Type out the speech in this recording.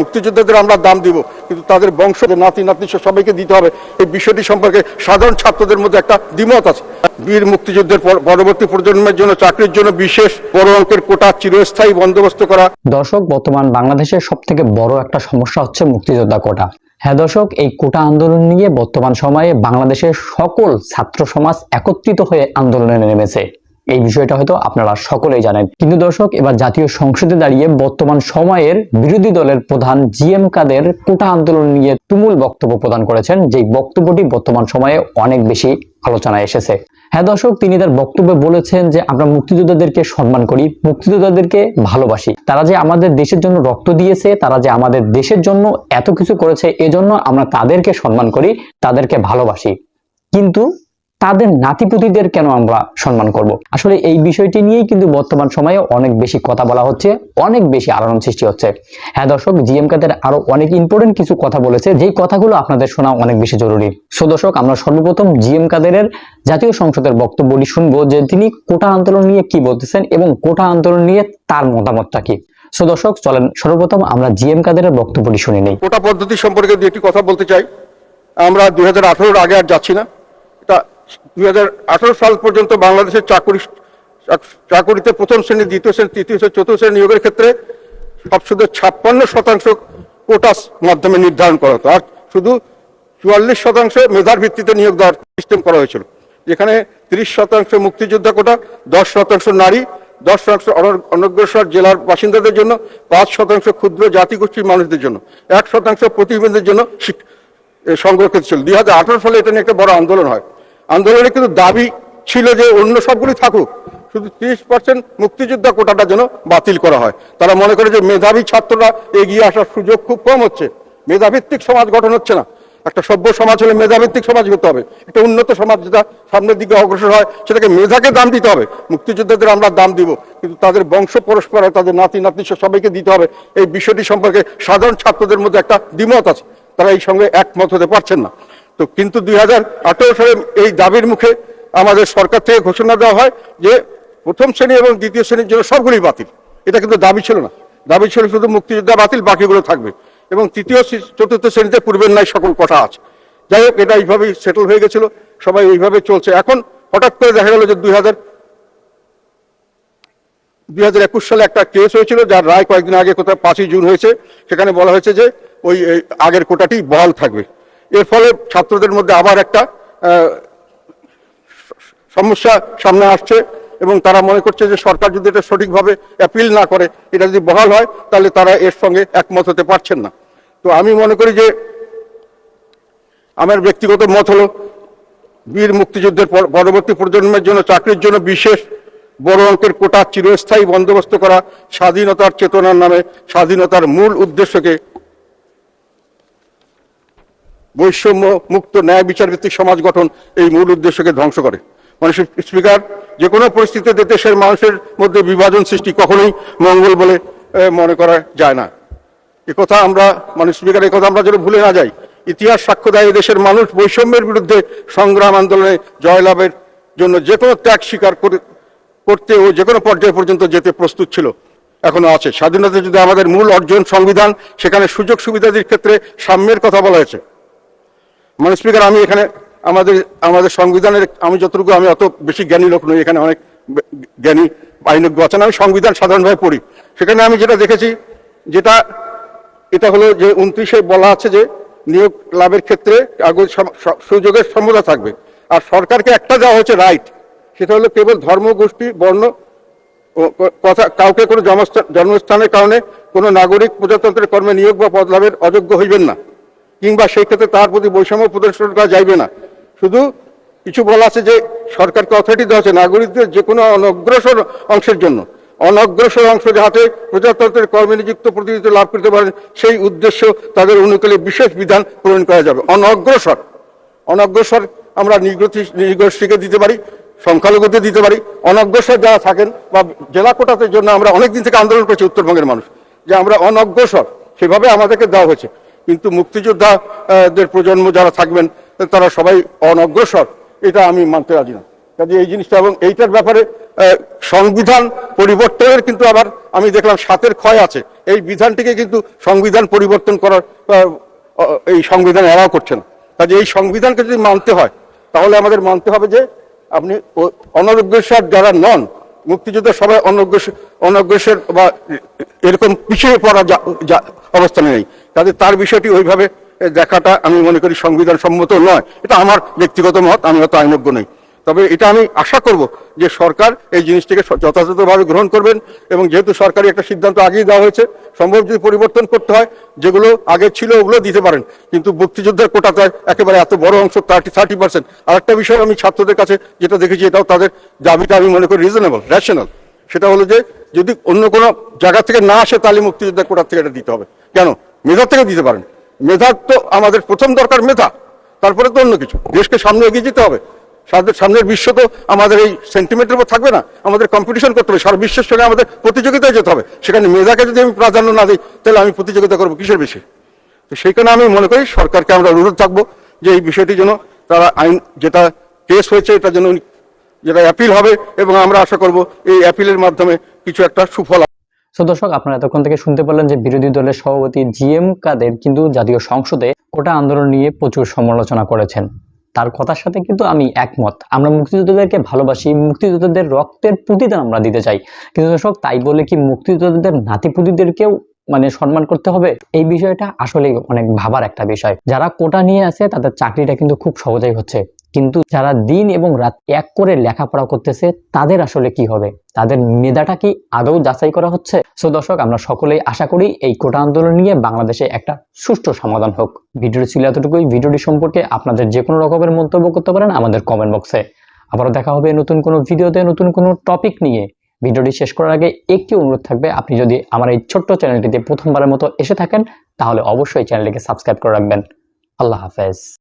মুক্তিযোদ্ধাদের আমরা দাম দিব, কিন্তু তাদের বংশ, নাতি, নাতনি সবাইকে দিতে হবে। এই বিষয়টি সম্পর্কে সাধারণ ছাত্রদের মধ্যে একটা দ্বিমত আছে। বীর মুক্তিযুদ্ধের পর- পরবর্তী প্রজন্মের জন্য চাকরির জন্য বিশেষ বড় অঙ্কের কোটা, চিরস্থায়ী বন্দোবস্ত করা। দর্শক, বর্তমান বাংলাদেশের সব থেকে বড় একটা সমস্যা হচ্ছে মুক্তিযোদ্ধা কোটা। হ্যাঁ দর্শক, এই কোটা আন্দোলন নিয়ে বর্তমান সময়ে বাংলাদেশের সকল ছাত্র সমাজ একত্রিত হয়ে আন্দোলনে নেমেছে। এই বিষয়টা হয়তো আপনারা সকলেই জানেন। কিন্তু দর্শক, এবার জাতীয় সংসদে দাঁড়িয়ে বর্তমান সময়ের বিরোধী দলের প্রধান জি এম কাদের কোটা আন্দোলন নিয়ে তুমুল বক্তব্য প্রদান করেছেন, যেই বক্তব্যটি বর্তমান সময়ে অনেক বেশি আলোচনায় এসেছে। হ্যাঁ দর্শক, তিনি তার বক্তব্যে বলেছেন যে, আমরা মুক্তিযোদ্ধাদেরকে সম্মান করি, মুক্তিযোদ্ধাদেরকে ভালোবাসি। তারা যে আমাদের দেশের জন্য রক্ত দিয়েছে, তারা যে আমাদের দেশের জন্য এত কিছু করেছে, এজন্য আমরা তাদেরকে সম্মান করি, তাদেরকে ভালোবাসি। কিন্তু তাদের নাতিপুতিদের কেন আমরা সম্মান করব? আসলে এই বিষয়টি নিয়েই কিন্তু বর্তমান সময়ে অনেক বেশি কথা বলা হচ্ছে, অনেক বেশি আলোড়ন সৃষ্টি হচ্ছে। হ্যাঁ দর্শক, জিএম কাদের আরও অনেক ইম্পর্টেন্ট কিছু কথা বলেছে, যেই কথাগুলো আপনাদের শোনা অনেক বেশি জরুরি। সো দর্শক, আমরা সর্বপ্রথম জিএম কাদেরের জাতীয় সংসদের বক্তব্যটি শুনব যে তিনি কোটা আন্দোলন নিয়ে কি বলতেছেন এবং কোটা আন্দোলন নিয়ে তার মতামতটা কি। সো দর্শক, চলেন সর্বপ্রথম আমরা জিএম কাদেরের বক্তব্যটি শুনে নেই। কোটা পদ্ধতি সম্পর্কে দু একটি কথা বলতে চাই, আমরা দুই হাজার আগে আর যাচ্ছি না। দুই হাজার আঠেরো সাল পর্যন্ত বাংলাদেশের চাকুরি, চাকুরিতে প্রথম শ্রেণি, দ্বিতীয় শ্রেণি, তৃতীয় শ্রেণি, চতুর্থ শ্রেণি নিয়োগের ক্ষেত্রে সব শুধু ছাপ্পান্ন শতাংশ কোটাস মাধ্যমে নির্ধারণ করা হতো। আর শুধু চুয়াল্লিশ শতাংশ মেধার ভিত্তিতে নিয়োগ দেওয়ার সিস্টেম করা হয়েছিল। যেখানে তিরিশ শতাংশ মুক্তিযোদ্ধা কোটা দশ শতাংশ নারী, দশ শতাংশ অনগ্রসর জেলার বাসিন্দাদের জন্য, পাঁচ শতাংশ ক্ষুদ্র জাতিগোষ্ঠীর মানুষদের জন্য, এক শতাংশ প্রতিবন্ধীদের জন্য সংরক্ষিত ছিল। দুই হাজার আঠারো সালে এটা নিয়ে একটা বড় আন্দোলন হয়। আন্দোলনে কিন্তু দাবি ছিল যে অন্য সবগুলি থাকুক, শুধু তিরিশ পার্সেন্ট মুক্তিযোদ্ধা কোটাটা যেন বাতিল করা হয়। তারা মনে করে যে মেধাবী ছাত্ররা এগিয়ে আসার সুযোগ খুব কম হচ্ছে। মেধাভিত্তিক সমাজ গঠন হচ্ছে না। একটা সভ্য সমাজ হলে মেধাভিত্তিক সমাজ হতে হবে। একটা উন্নত সমাজ যেটা সামনের দিকে অগ্রসর হয়, সেটাকে মেধাকে দাম দিতে হবে। মুক্তিযোদ্ধাদের আমরা দাম দিব, কিন্তু তাদের বংশ পরস্পর তাদের নাতি নাতনি সবাইকে দিতে হবে। এই বিষয়টি সম্পর্কে সাধারণ ছাত্রদের মধ্যে একটা দ্বিমত আছে। তারা এই সঙ্গে একমত হতে পারছেন না। তো কিন্তু দুই হাজার আঠেরো সালে এই দাবির মুখে আমাদের সরকার থেকে ঘোষণা দেওয়া হয় যে প্রথম শ্রেণি এবং দ্বিতীয় শ্রেণির জন্য সবগুলি বাতিল। এটা কিন্তু দাবি ছিল না। দাবি ছিল শুধু মুক্তিযোদ্ধা বাতিল, বাকিগুলো থাকবে। এবং তৃতীয় চতুর্থ শ্রেণীতে পূর্বের নাই সকল কথা আছে। যাই হোক, এটা এইভাবেই সেটেল হয়ে গেছিল। সবাই ওইভাবে চলছে। এখন হঠাৎ করে দেখা গেল যে দুই হাজার দুই হাজার একুশ সালে একটা কেস হয়েছিল, যার রায় কয়েকদিন আগে কোথাও পাঁচই জুন হয়েছে। সেখানে বলা হয়েছে যে ওই আগের কোটাটি বহাল থাকবে। এর ফলে ছাত্রদের মধ্যে আবার একটা সমস্যা সামনে আসছে এবং তারা মনে করছে যে সরকার যদি এটা সঠিকভাবে অ্যাপিল না করে, এটা যদি বহাল হয়, তাহলে তারা এর সঙ্গে একমত হতে পারছেন না। তো আমি মনে করি যে আমার ব্যক্তিগত মত হলো, বীর মুক্তিযুদ্ধের পর- পরবর্তী প্রজন্মের জন্য, চাকরির জন্য বিশেষ বড় অঙ্কের কোটা চিরস্থায়ী বন্দোবস্ত করা স্বাধীনতার চেতনার নামে স্বাধীনতার মূল উদ্দেশ্যকে বৈষম্য মুক্ত ন্যায় বিচার ভিত্তিক সমাজ গঠন এই মূল উদ্দেশ্যকে ধ্বংস করে। মানুষের স্পিকার, যে কোনো পরিস্থিতিতে দেশের মানুষের মধ্যে বিভাজন সৃষ্টি কখনোই মঙ্গল বলে মনে করা যায় না। কথা আমরা মানে স্পিকার কথা আমরা যেন ভুলে না যাই। ইতিহাস সাক্ষ্য দেয় দেশের মানুষ বৈষম্যের বিরুদ্ধে সংগ্রাম আন্দোলনে জয়লাভের জন্য যে কোনো ত্যাগ স্বীকার করে- করতে ও যে কোনো পর্যায় পর্যন্ত যেতে প্রস্তুত ছিল, এখনও আছে। স্বাধীনতা যদি আমাদের মূল অর্জন সংবিধান, সেখানে সুযোগ সুবিধাদের ক্ষেত্রে সাম্যের কথা বলা হয়েছে। মানে স্পিকার, আমি এখানে আমাদের আমাদের সংবিধানের, আমি যতটুকু, আমি অত বেশি জ্ঞানী লোক নই, এখানে অনেক জ্ঞানী আইনজ্ঞ আছেন, আমি সংবিধান সাধারণভাবে পড়ি। সেখানে আমি যেটা দেখেছি, যেটা, এটা হলো যে উনত্রিশে বলা আছে যে নিয়োগ লাভের ক্ষেত্রে সুযোগের সমতা থাকবে। আর সরকারকে একটা দেওয়া হচ্ছে রাইট, সেটা হলো কেবল ধর্ম, গোষ্ঠী, বর্ণ কথা, কাউকে কোনো জন্মস্থান জন্মস্থানের কারণে কোনো নাগরিক প্রজাতন্ত্রের কর্মে নিয়োগ বা পদ লাভের অযোগ্য হইবেন না। কিংবা সেই ক্ষেত্রে তার প্রতি বৈষম্য প্রদর্শন করা যাইবে না। শুধু কিছু বলা আছে যে, সরকারকে অথরিটি দেওয়া হচ্ছে নাগরিকদের যে কোনো অনগ্রসর অংশের জন্য। অনগ্রসর অংশ যাতে প্রজাতন্ত্রের কর্মে নিযুক্ত প্রতিনিধিত্ব লাভ করতে পারেন সেই উদ্দেশ্য তাদের অনুকূলে বিশেষ বিধান প্রণয়ন করা যাবে। অনগ্রসর। অনগ্রসর আমরা নিগোষ্ঠী নিগোষ্ঠীকে দিতে পারি, সংখ্যালঘুতে দিতে পারি। অনগ্রসর যারা থাকেন বা জেলা কোটাতে জন্য আমরা অনেক দিন থেকে আন্দোলন করছি উত্তরবঙ্গের মানুষ, যে আমরা অনগ্রসর। সেভাবে আমাদেরকে দেওয়া হয়েছে। কিন্তু মুক্তিযোদ্ধাদের প্রজন্ম যারা থাকবেন, তারা সবাই অনগ্রসর। এটা আমি মানতে রাজি না। কাজে এই জিনিসটা এবং এইটার ব্যাপারে সংবিধান পরিবর্তনের কিন্তু আবার আমি দেখলাম সাতের ক্ষয় আছে। এই বিধানটিকে কিন্তু সংবিধান পরিবর্তন করার এই সংবিধান এড়াও করছেন কাজে এই সংবিধানকে যদি মানতে হয়, তাহলে আমাদের মানতে হবে যে আপনি অনগ্রসর যারা নন মুক্তিযোদ্ধা সবাই অনগ্রসর বা এরকম পিছিয়ে পড়া অবস্থানে নেই। তাদের, তার বিষয়টি ওইভাবে দেখাটা আমি মনে করি সংবিধান সম্মত নয়। এটা আমার ব্যক্তিগত মত আমি হয়তো আইনজ্ঞ নই। তবে এটা আমি আশা করব যে সরকার এই জিনিসটিকে যথাযথভাবে গ্রহণ করবেন এবং যেহেতু সরকারি একটা সিদ্ধান্ত আগেই দেওয়া হয়েছে, সম্ভব যদি পরিবর্তন করতে হয়, যেগুলো আগে ছিল ওগুলো দিতে পারেন। কিন্তু মুক্তিযোদ্ধার কোটাতে একেবারে এত বড় অংশ থার্টি থার্টি পার্সেন্ট আর একটা বিষয় আমি ছাত্রদের কাছে যেটা দেখেছি, এটাও তাদের দাবিটা আমি মনে করি রিজনেবল রেশনাল সেটা হলো যে, যদি অন্য কোনো জায়গা থেকে না আসে, তাহলে মুক্তিযোদ্ধার কোটার থেকে এটা দিতে হবে। কেন? মেধার থেকে দিতে পারেন। মেধার তো আমাদের প্রথম দরকার মেধা, তারপরে তো অন্য কিছু। দেশকে সামনে এগিয়ে যেতে হবে। সামনের বিশ্ব তো আমাদের এই সেন্টিমেন্টের উপর থাকবে না। আমাদের কম্পিটিশন করতে হবে। সারা বিশ্বের সঙ্গে আমাদের প্রতিযোগিতায় যেতে হবে। সেখানে মেধাকে যদি আমি প্রাধান্য না দিই, তাহলে আমি প্রতিযোগিতা করব কিসের বেশি? তো সেইখানে আমি মনে করি সরকারকে আমরা অনুরোধ থাকব যে এই বিষয়টি যেন তারা আইন যেটা কেস হয়েছে, এটা যেন যেটা অ্যাপিল হবে এবং আমরা আশা করব এই অ্যাপিলের মাধ্যমে কিছু একটা সুফল তো দর্শক, আপনারা এতক্ষণ থেকে শুনতে পারলেন যে বিরোধী দলের সভাপতি জি এম কাদের কিন্তু জাতীয় সংসদে কোটা আন্দোলন নিয়ে প্রচুর সমালোচনা করেছেন। তার কথার সাথে কিন্তু আমি একমত। আমরা মুক্তিযোদ্ধাদেরকে ভালোবাসি, মুক্তিযোদ্ধাদের রক্তের প্রতিদান আমরা দিতে চাই। কিন্তু দর্শক, তাই বলে কি মুক্তিযোদ্ধাদের নাতিপুতিদেরকেও মানে সম্মান করতে হবে? এই বিষয়টা আসলে অনেক ভাবার একটা বিষয়। যারা কোটা নিয়ে আছে, তাদের চাকরিটা কিন্তু খুব সহজেই হচ্ছে। কিন্তু যারা দিন এবং রাত এক করে লেখাপড়া করতেছে, তাদের আসলে কি হবে? তাদের মেধাটা কি আদৌ যাচাই করা হচ্ছে? সো দর্শক, আমরা সকলেই আশা করি এই কোটা আন্দোলন নিয়ে বাংলাদেশে একটা সুষ্ঠু সমাধান হোক। ভিডিওটি ছিল এতটুকুই। ভিডিওটি সম্পর্কে আপনাদের যে কোনো রকমের মন্তব্য করতে পারেন আমাদের কমেন্ট বক্সে আবারও দেখা হবে নতুন কোনো ভিডিওতে, নতুন কোনো টপিক নিয়ে। ভিডিওটি শেষ করার আগে একটি অনুরোধ থাকবে, আপনি যদি আমার এই ছোট্ট চ্যানেলটিতে প্রথমবারের মতো এসে থাকেন, তাহলে অবশ্যই চ্যানেলটিকে সাবস্ক্রাইব করে রাখবেন। আল্লাহ হাফেজ।